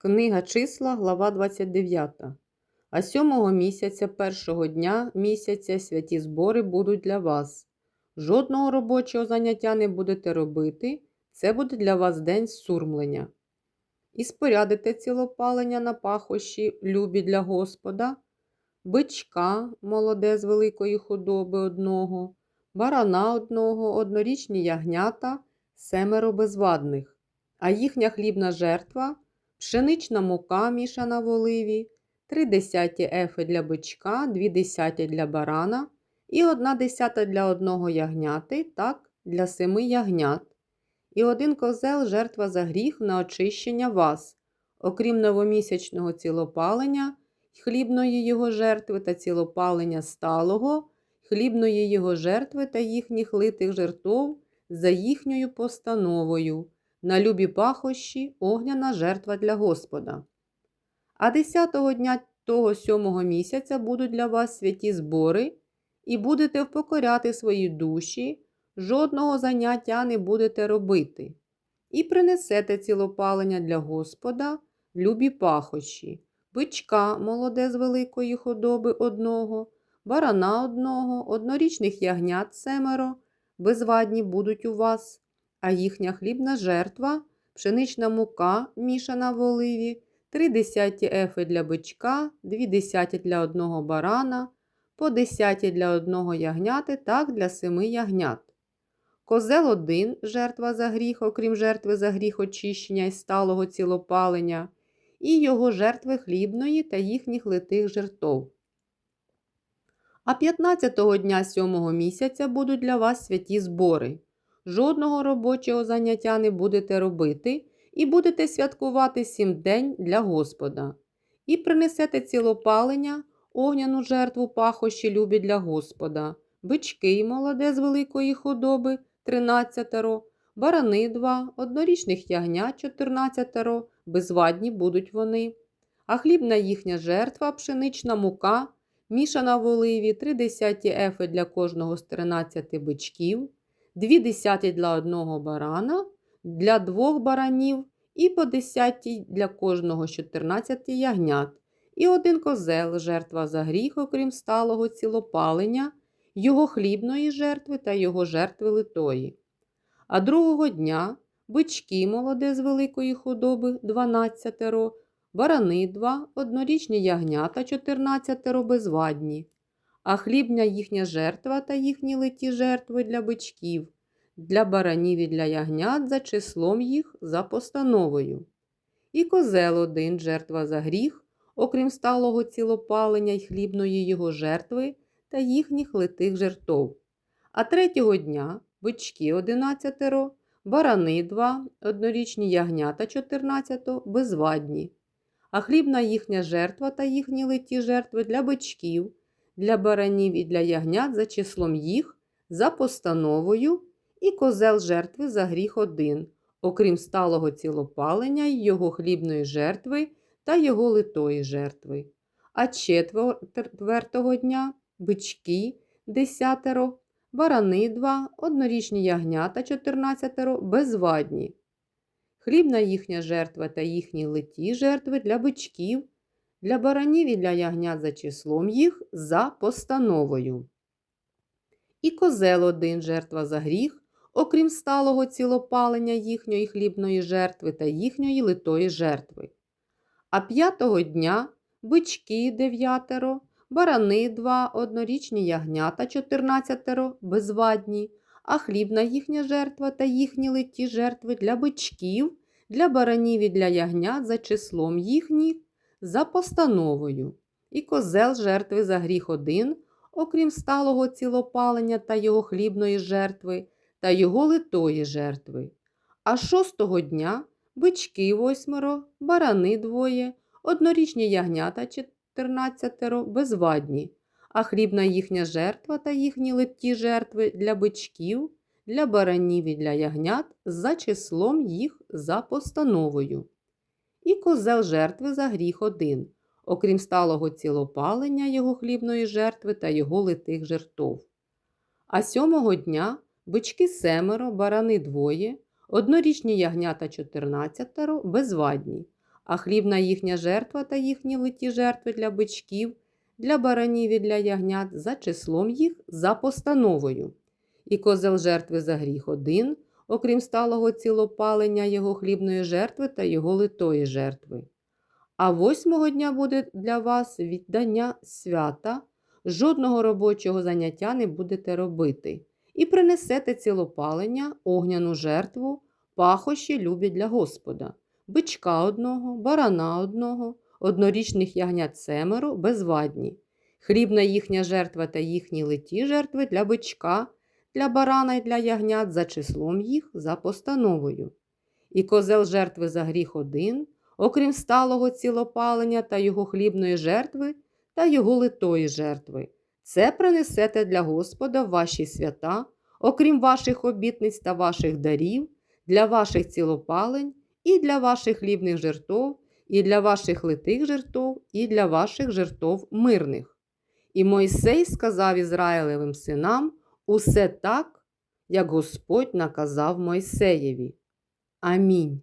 Книга числа, глава 29. А сьомого місяця, першого дня місяця, святі збори будуть для вас. Жодного робочого заняття не будете робити, це буде для вас день сурмлення. І спорядите цілопалення на пахощі, любі для Господа, бичка молоде з великої худоби одного, барана одного, однорічні ягнята, семеро безвадних, а їхня хлібна жертва – пшенична мука мішана в оливі, 3 десяті ефи для бичка, 2 десяті для барана і 1 десята для одного ягняти, так, для семи ягнят. І один козел жертва за гріх на очищення вас, окрім новомісячного цілопалення, хлібної його жертви та цілопалення сталого, хлібної його жертви та їхніх литих жертв за їхньою постановою на любі пахощі огняна жертва для Господа. А десятого дня того сьомого місяця будуть для вас святі збори, і будете впокоряти свої душі, жодного заняття не будете робити, і принесете цілопалення для Господа, любі пахощі, бичка молоде з великої худоби одного, барана одного, однорічних ягнят семеро, безвадні будуть у вас а їхня хлібна жертва, пшенична мука, мішана в оливі, 3 десяті ефи для бичка, 2 десяті для одного барана, по десяті для одного ягняти, так для семи ягнят. Козел один жертва за гріх, окрім жертви за гріх очищення і сталого цілопалення, і його жертви хлібної та їхніх литих жертв. А 15-го дня сьомого місяця будуть для вас святі збори жодного робочого заняття не будете робити і будете святкувати сім день для Господа. І принесете цілопалення, огняну жертву пахощі любі для Господа, бички й молоде з великої худоби тринадцятеро, барани два, однорічних ягнят чотирнадцятеро, безвадні будуть вони. А хлібна їхня жертва, пшенична мука, мішана в оливі, три десяті ефи для кожного з тринадцяти бичків, 2 десяті для одного барана, для двох баранів і по десятій для кожного з 14 ягнят, і один козел, жертва за гріх, окрім сталого цілопалення, його хлібної жертви та його жертви литої. А другого дня бички молоде з великої худоби 12, барани 2, однорічні ягнята 14 безвадні а хлібня їхня жертва та їхні литі жертви для бичків, для баранів і для ягнят за числом їх за постановою. І козел один жертва за гріх, окрім сталого цілопалення й хлібної його жертви та їхніх литих жертв. А третього дня бички одинадцятеро, барани два, однорічні ягнята чотирнадцято, безвадні. А хлібна їхня жертва та їхні литі жертви для бичків, для баранів і для ягнят за числом їх, за постановою, і козел жертви за гріх один, окрім сталого цілопалення й його хлібної жертви та його литої жертви. А четвертого дня бички десятеро, барани два, однорічні ягнята чотирнадцятеро, безвадні. Хлібна їхня жертва та їхні литі жертви для бичків для баранів і для ягнят за числом їх за постановою. І козел один жертва за гріх, окрім сталого цілопалення їхньої хлібної жертви та їхньої литої жертви. А п'ятого дня бички дев'ятеро, барани два, однорічні ягнята чотирнадцятеро, безвадні, а хлібна їхня жертва та їхні литі жертви для бичків, для баранів і для ягнят за числом їхніх за постановою, і козел жертви за гріх один, окрім сталого цілопалення та його хлібної жертви та його литої жертви. А шостого дня бички восьмеро, барани двоє, однорічні ягнята чотирнадцятеро, безвадні, а хлібна їхня жертва та їхні литі жертви для бичків, для баранів і для ягнят за числом їх за постановою і козел жертви за гріх один, окрім сталого цілопалення його хлібної жертви та його литих жертв. А сьомого дня бички семеро, барани двоє, однорічні ягнята чотирнадцятеро, безвадні, а хлібна їхня жертва та їхні литі жертви для бичків, для баранів і для ягнят за числом їх за постановою. І козел жертви за гріх один, окрім сталого цілопалення його хлібної жертви та його литої жертви. А восьмого дня буде для вас віддання свята, жодного робочого заняття не будете робити, і принесете цілопалення, огняну жертву, пахощі любі для Господа, бичка одного, барана одного, однорічних ягнят семеро, безвадні, хлібна їхня жертва та їхні литі жертви для бичка, для барана і для ягнят за числом їх за постановою. І козел жертви за гріх один, окрім сталого цілопалення та його хлібної жертви та його литої жертви. Це принесете для Господа ваші свята, окрім ваших обітниць та ваших дарів, для ваших цілопалень, і для ваших хлібних жертв, і для ваших литих жертв, і для ваших жертв мирних. І Мойсей сказав Ізраїлевим синам усе так, як Господь наказав Мойсеєві. Амінь.